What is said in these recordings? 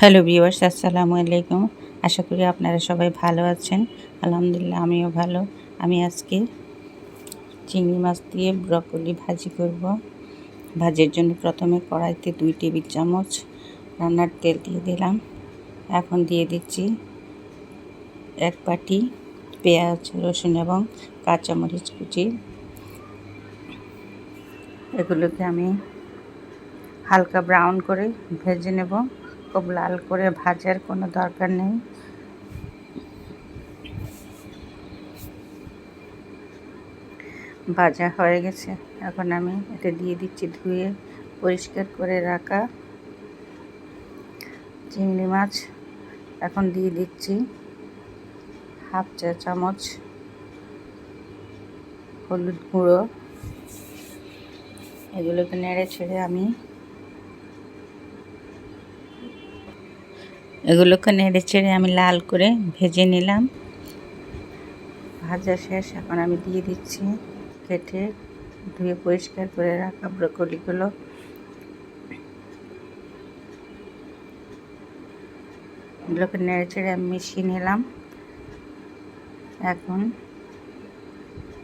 Hello viewers, আসসালামু আলাইকুম। আশা করি আপনারা সবাই ভালো আছেন। আলহামদুলিল্লাহ, আমিও ভালো। আমি আজকে চিংড়ি মাছ দিয়ে ব্রকলি ভাজি করব। ভাজির জন্য প্রথমে কড়াইতে দুই টেবিল চামচ রান্নার তেল দিয়ে দিলাম। এখন দিয়ে দিচ্ছি এক বাটি পেঁয়াজ, রসুন এবং কাঁচামরিচ কুচি। এগুলোকে আমি হালকা ব্রাউন করে ভেজে নেব। খুব লাল করে ভাজার কোনো দরকার নেই। ভাজা হয়ে গেছে। এখন আমি এটা দিয়ে দিচ্ছি ধুয়ে পরিষ্কার করে রাখা চিংড়ি মাছ। এখন দিয়ে দিচ্ছি হাফ চা চামচ হলুদ গুঁড়ো। এগুলোকে নেড়ে ছেড়ে আমি এগুলোকে নেড়ে চেড়ে আমি লাল করে ভেজে নিলাম। ভাজা শেষ, এখন আমি দিয়ে দিচ্ছি কেটে ধুয়ে পরিষ্কার করে রাখা ব্রকলিগুলো। এগুলোকে নেড়ে চেড়ে আমি মিশিয়ে নিলাম। এখন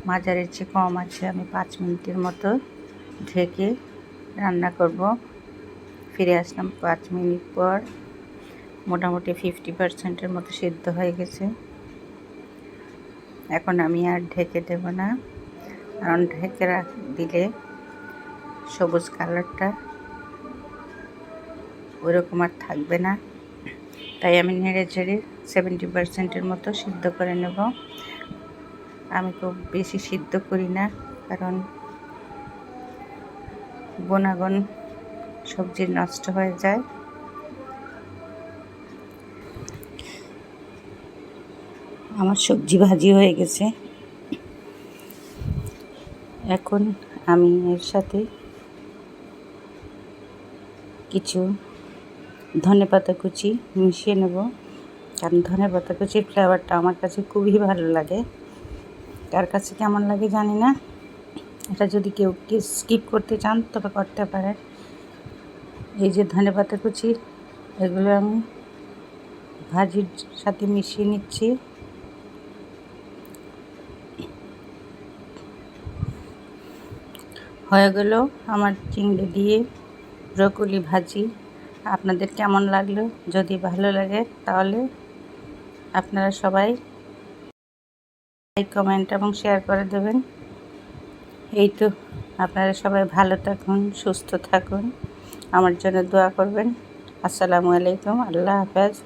মাজারের চেয়ে কম আছে, আমি পাঁচ মিনিটের মতো ঢেকে রান্না করব। ফিরে আসলাম পাঁচ মিনিট পর। মোটামুটি ফিফটি পার্সেন্টের মতো সিদ্ধ হয়ে গেছে। এখন আমি আর ঢেকে দেব না। কারণ ঢেকে রাখ, দিলে সবুজ কালারটা ওইরকম আর থাকবে না। তাই আমি নেড়ে ঝেড়ে সেভেন্টি পার্সেন্টের মতো সিদ্ধ করে নেব। আমি খুব বেশি সিদ্ধ করি না, কারণ গুণাগুণ সবজি নষ্ট হয়ে যায়। আমার সবজি ভাজি হয়ে গেছে। এখন আমি এর সাথে কিছু ধনে পাতা কুচি মিশিয়ে নেব। কারণ ধনে পাতা কুচির ফ্লেভারটা আমার কাছে খুবই ভালো লাগে। কার কাছে কেমন লাগে জানি না। এটা যদি কেউ স্কিপ করতে চান, তবে করতে পারে এই যে ধনে পাতা কুচি, এগুলো আমি ভাজির সাথে মিশিয়ে নিচ্ছি। হয়ে গেল আমার চিংড়ি দিয়ে ব্রকলি ভাজি। আপনাদের কেমন লাগল? যদি ভালো লাগে তাহলে আপনারা সবাই লাইক কমেন্ট এবং শেয়ার করে দেবেন। এই তো, আপনারা সবাই ভালো থাকুন, সুস্থ থাকুন। আমার জন্য দোয়া করবেন। আসসালামু আলাইকুম, আল্লাহ হাফেজ।